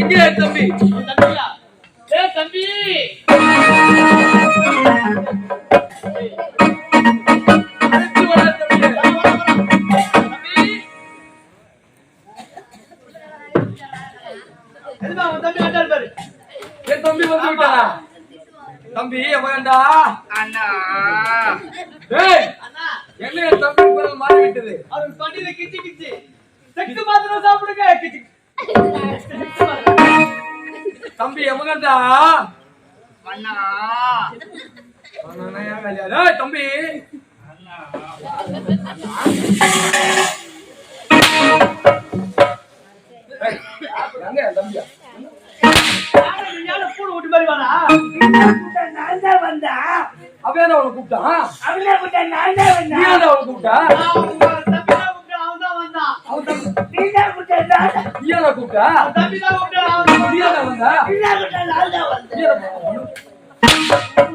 எங்கே தம்பி ஏ தம்பி தம்பி. வந்து தம்பி எவன்டா அண்ணா ஏய் அண்ணா என்ன என் தம்பி குரல் மாறிவிட்டது? அவர் பண்டியில கிச்சு கிச்சு செக்கு மாத்திரம் சாப்பிடுங்க. கிச்சு தம்பி எவன்டா அண்ணா. ஏய் தம்பி. ஏய், எங்க என் தம்பியா பூடு ஓட்டு மாதிரி வாடா. அவனை கூப்பிட்டான்? தான் கூப்பிட்டு தான் விட்ட நான் தான் வந்தேன்.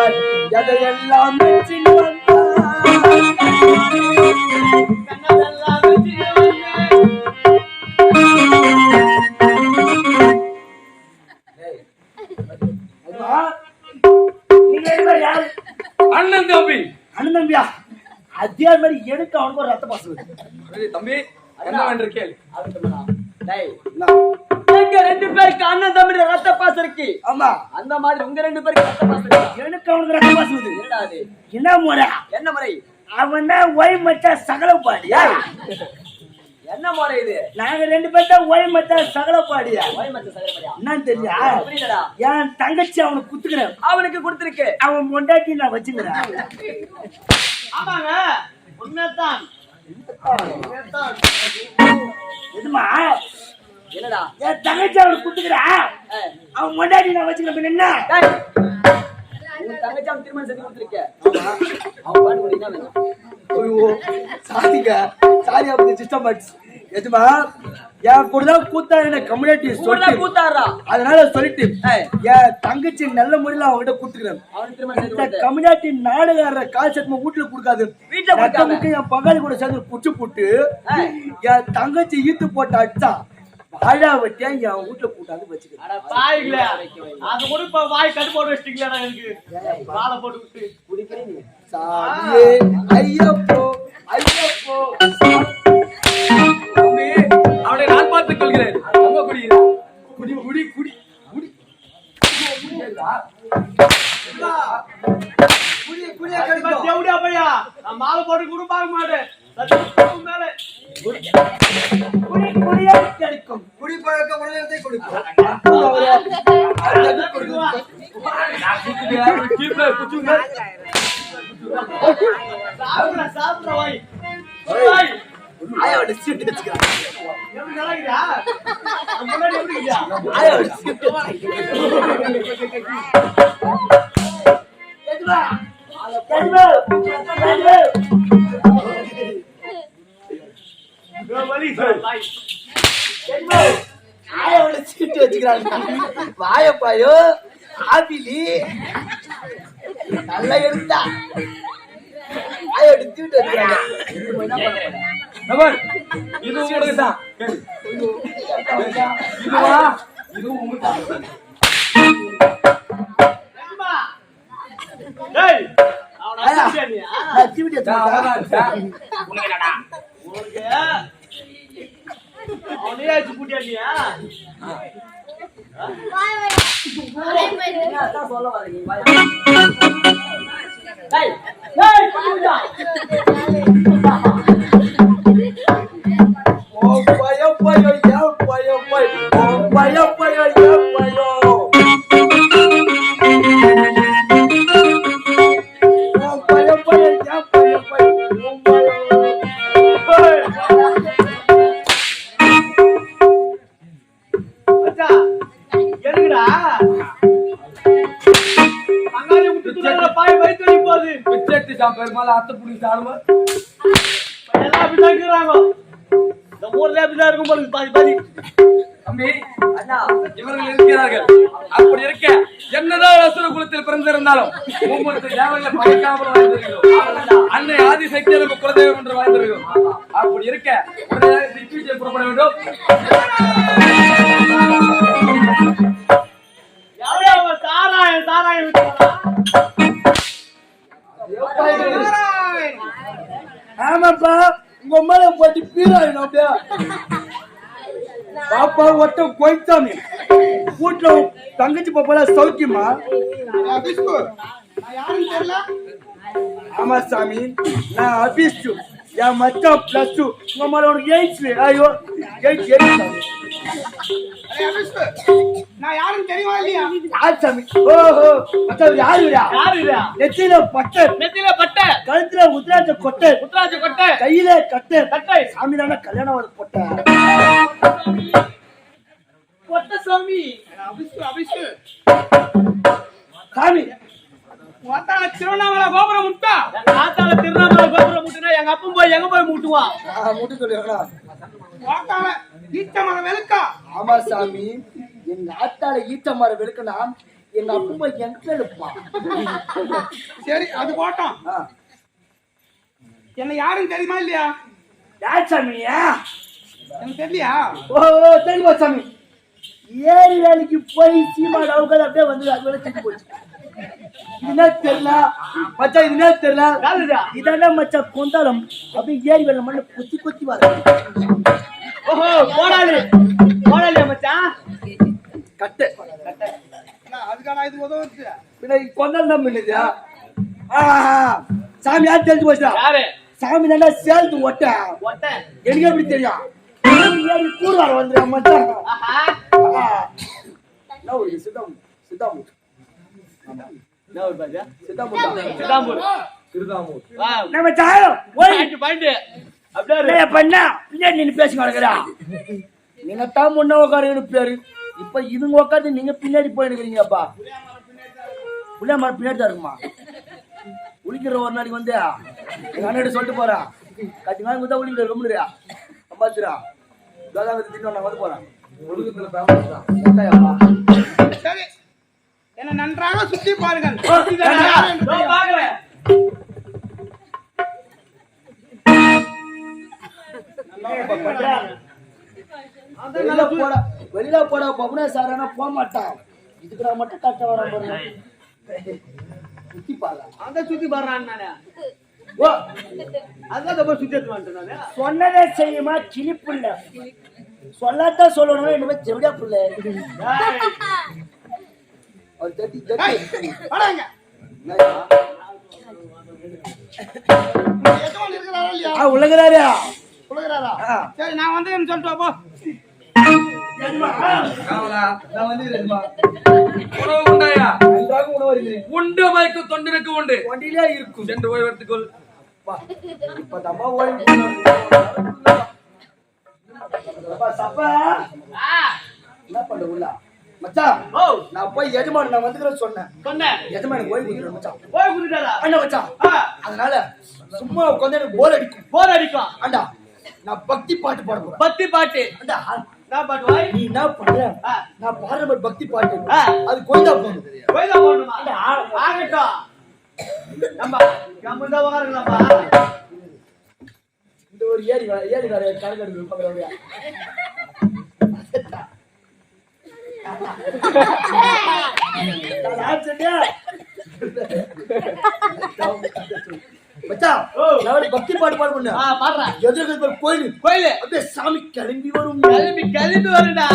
வந்தார் எதையெல்லாம் மெச்சின்? அண்ணன் தம்பி. அண்ணன் தம்பியா? அதே மாதிரி எனக்கு அவனுக்கு ஒரு ரத்த பாசம் தம்பி என்னவென்று கேள். எங்க ரெண்டு பேருக்கு அண்ணன் தம்பி ரத்த பாசம் இருக்கு. ஆமா. அந்த மாதிரி உங்க ரெண்டு பேருக்கு ரத்த பாசம் இருக்கு. எனக்கு அவனுக்கு ரத்த பாசம். என்னடா அது? என்ன முறை? என்ன முறை? அவன் தான் ஒய் மச்சா சகல பாடியா என்ன முறை இது? நாங்க ரெண்டு பேர் தான் ஒய் மச்சா சகல பாடியா மத்த சகல முறையா என்னன்னு தெரியா? புரியலடா என் தங்கச்சி அவனுக்கு குத்துக்கிறேன் அவனுக்கு கொடுத்திருக்கு. அவன் பொண்டாட்டி நான் வச்சுக்கிறேன். ஆமாங்க. உண்மைதான். உண்மைதான். எதுமா? என்னடா? என் தங்கச்சி அவனுக்கு குத்துக்கிறேன் ஏய், அவன் பொண்டாட்டி நான் வச்சுக்கிறேன் என்ன? டேய். உன் தங்கச்சி அவன் திருமணம் செஞ்சு கொடுத்திருக்க. அவன் பாட்டு கூட என்ன வேணும் ஐயோ சாதிங்க. சாதி அப்படி சிஸ்டம் ஆச்சு எதுமா என் கூட தான் கூத்தா என்ன கம்யூனிட்டி சொல்லிட்டு. கூத்தாடுறா. அதனால சொல்லிட்டு. என் தங்கச்சி நல்ல முறையில அவன்கிட்ட செஞ்சு இந்த கம்யூனிட்டி நாடுகார கால் சட்டம் வீட்டுல கொடுக்காது. வீட்டுல என் பங்காளி கூட சேர்ந்து புடிச்சு போட்டு. என் தங்கச்சி ஈத்து போட்டு அடிச்சா வாழா வெட்டியா என் வீட்டுல கூட்டாந்து வச்சுக்கிறேன் அது கூட இப்ப வாய் கட்டு போட்டு வச்சிட்டீங்களா எனக்கு. வாழை போட்டு விட்டு. குடிக்கிறே நீ. சாமியே ஐயப்போ ஐயப்போ. அடிக்கும் குடிப்பழக்க குடி கொடுக்கும் கீழே சாப்பிடுற வாய் வாய் ஆயோட சீட்டு வச்சுக்கிறேன் இருக்குதா ஆயோட சீட்டு வச்சுக்கிறாங்க. வாயப்பாயோ ஆப்பிளி நல்லா எடுத்தா ஆயோட சீட்டு வச்சுக்கிறாங்க இது உங்களுக்கு தான். இதுவா? இது உங்களுக்கு தான். டேய் அவன ஆயா. உனக்கு அவனையே அடிச்சு கூட்டியாண்டியா அதான் சொல்ல வரேன் நீ வாய். டேய், டேய், அங்காடி பாய் வயிற்று போகுது பிச்சை தான் பெருமாள் அத்தை புடி சாடுமா எல்லாம் அப்படிதான் இருக்கிறாங்க. இந்த ஊர்ல அப்படிதான் இருக்கும் போல பாதி பாதி. தம்பி இவர்கள் இருக்கிறார்கள். அப்படி இருக்க என்னதான் அசுர குலத்தில் பிறந்திருந்தாலும் ஒவ்வொரு தேவையில படைக்காமல் வாழ்ந்திருக்கிறோம். அன்னை ஆதிசக்தி நமக்கு குலதெய்வம் என்று வாழ்ந்திருக்கிறோம். அப்படி இருக்க திக்விஜய் புறப்பட வேண்டும். ஆமாப்பா உங்க மேல போட்டு பீராயிடும் அப்படியே? பாப்பா ஒட்ட கோய்த்தாமி வீட்டுல தங்கச்சி பாப்பால சௌக்கியமா? ஆமா சாமி நான் அபிஷ்டு என் மச்சான் பிளஸ் டூ உங்க மேல உனக்கு எயிட்ஸ் ஐயோ எயிட்ஸ் நான் யாரும் தெரியுமா இல்லையா? யார் சாமி ஓஹோ யாரு இது நெத்தியில பட்டை. நெத்தியில பட்டை. கழுத்துல உத்ராட்ச கொட்டை. உத்தராஜ கொட்டை. கையில கட்டை. கட்டை. சாமி தானே கல்யாணம் போட்ட கொட்டை. சாமி. அபிஷு அபிஷு. சாமி. ஒத்தான திருவண்ணாமலை கோபுரம் முட்டா? எங்க ஆத்தால கோபுரம் முட்டுனா எங்க அப்பன் போய் எங்க போய் முட்டுவான்? நான் மட்டும் சொல்லுவேங்களா ஒத்தான மரம் வெளுக்கா? ஆமா சாமி எங்க ஆத்தால ஈட்ட மரம் வெளுக்கனா எங்க அப்பா எங்க சரி அது போட்டோம். என்ன யாரும் தெரியுமா இல்லையா? யார் சாமியா எனக்கு தெரியலையா? ஓ தெரியுமா சாமி. ஏரி வேலைக்கு போய் சீமாடு அவங்க அப்படியே வந்து அது வேலை செஞ்சு போச்சு. என்ன தெரியல? மச்சான் இது என்ன தெரியல? இதான மச்சான் கொந்தாலம் அப்படியே ஏரி வேலை மண்ணு கொத்தி கொத்தி வர ஓஹோ போடாளி போடாளியா மச்சான். கட்டு. அதுக்கான இது உதவுச்சு பின்ன கொந்தாலம் தான் ஆ, சாமி யார் தெரிஞ்சு போச்சா? சாமி தானே சேர்த்து ஒட்ட. ஒட்டை. எனக்கு எப்படி தெரியும்? கூடுவார் வந்து மச்சான். சித்தம் சித்தம். என்ன ஒரு பாஜா சித்தம் சிதாம்பூர் திருதாமூர் வா. நம்ம சாயம் போய் பாயிண்ட் பாயிண்ட். அப்படியே பண்ணா? பின்னாடி நின்னு பேசி கிடக்குறா. நீங்க தான் முன்ன உட்காருங்கன்னு பேரு இப்ப இதுங்க உட்காந்து நீங்க பின்னாடி போயிருக்கிறீங்கப்பா புள்ள மரம் பின்னாடி தான் இருக்குமா? உளிக்கிற ஒரு நாளைக்கு வந்து. எங்க அண்ணன் சொல்லிட்டு நாள் குத்தா உளிக்கிற நான் வந்து போறேன் ஒழுக்கத்துல ஃபேமஸ் தான். வெங்காயம்மா. சரி. என்ன நன்றாக சுத்தி பாருங்கள். வெளியில போட வெளியில போட பபுனா சாரானா போக மாட்டான் இதுக்கு நான் மட்டும் கட்ட வர பாருங்க சுத்தி பாரு அந்த சுத்தி பாடுறான் நானு ஓ. அதான் போய் சுத்தி எடுத்து சொன்னதே செய்யுமா? கிளி புள்ள சொல்லாதான் சொல்லணும்? இனிமே ஜெவிடா புள்ள. அவர் தட்டி ஏய், தட்டி வாடாங்க. என்னய்யா? கொடுக்குறாரா ஆ. சரி நான் வந்தேன்னு சொல்லிட்டு போ வந்து உண்டு மயக்கு தொண்டனுக்கு உண்டு. வண்டியிலே இருக்கும். சென்று ஓய்வு எடுத்துக்கொள் பா, இப்ப தம்மா சப்பா. என்ன பண்ற உள்ள? மச்சான் ஓ. நான் போய் எஜமான் நான் வந்துக்கிறேன் சொன்னேன். சொன்னேன். எஜமான் ஓய்வு கொடுக்குறேன் மச்சான். போய் குதிட்டாரா அண்ணா மச்சான். அதனால சும்மா உட்காந்து எனக்கு போர் அடிக்கும். போர் அடிக்கும் ஆண்டா நான் பக்தி பாட்டு பாட போறேன். பத்தி பாட்டு. அந்த ஆ- என்ன பாட்டு வாய்? நீ என்ன பண்ற. நான் பாடுற பக்தி பாட்டு. அது கோயிலா போகுது கோயிலா போடணுமா? ஆகட்டும். நம்ம கம்முந்தா உட்காருங்களாப்பா இந்த ஒரு ஏரி ஏரி வர கரகடு மச்சான். நான் பக்தி பாட்டு பாட பண்ண ஆ பாடுறேன் எதிர்க்க ஒரு கோயில். கோயிலு. அப்படியே சாமி கிளம்பி வரும். கிளம்பி கிளம்பி வருடா.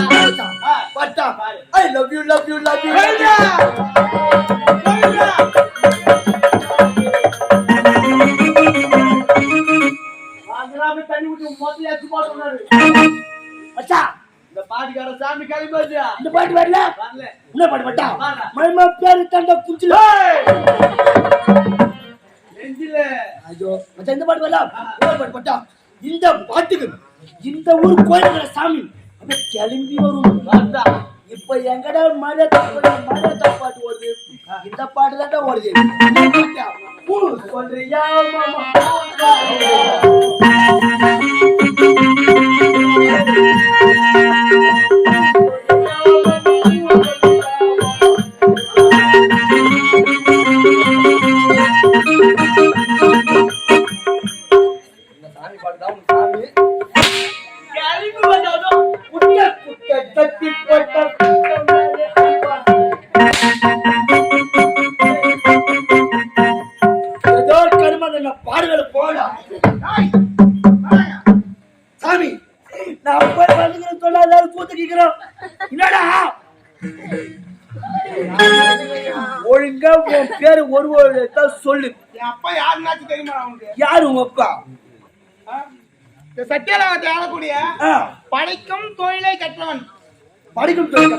பாட்டா. I love you love you love you கோயிலா கோயிலா வாங்கலாமே தண்ணி விட்டு மொத்தம் ஏச்சு போட்டுறாரு மச்சான் இந்த பாட்டுக்கார சாமி கிளம்பி வருது இந்த பாட்டு வரல? வரல. என்ன பாட்டு பாட்டா. மயமா பேரு தண்ட குஞ்சில? ஐயோ மச்சான் இந்த பாட்டு வரல? பாட்டு பாட்டா இந்த பாட்டுக்கு இந்த ஊர் கோயிலுங்கிற சாமி அப்படியே கிளம்பி வரும். இப்ப எங்கடா மழை தப்பாடு மழை தப்பாட்டு ஓடுது. இந்த பாட்டு தான் ஓடுது. சொல்றியா மாமா? சாமி. நான் போய் வந்துக்கிறேன் சொல்லாத கூத்துக்கிறோம் என்னடா? ஒழுங்கா உன் பேரு ஒரு ஒரு சொல்லு. என் அப்பா யாருன்னாச்சும் தெரியுமா அவனுக்கு யாரு உங்க அப்பா? இந்த ஆளக்கூடிய படைக்கும் தொழிலை கற்றவன். படிக்கும் சொல்லி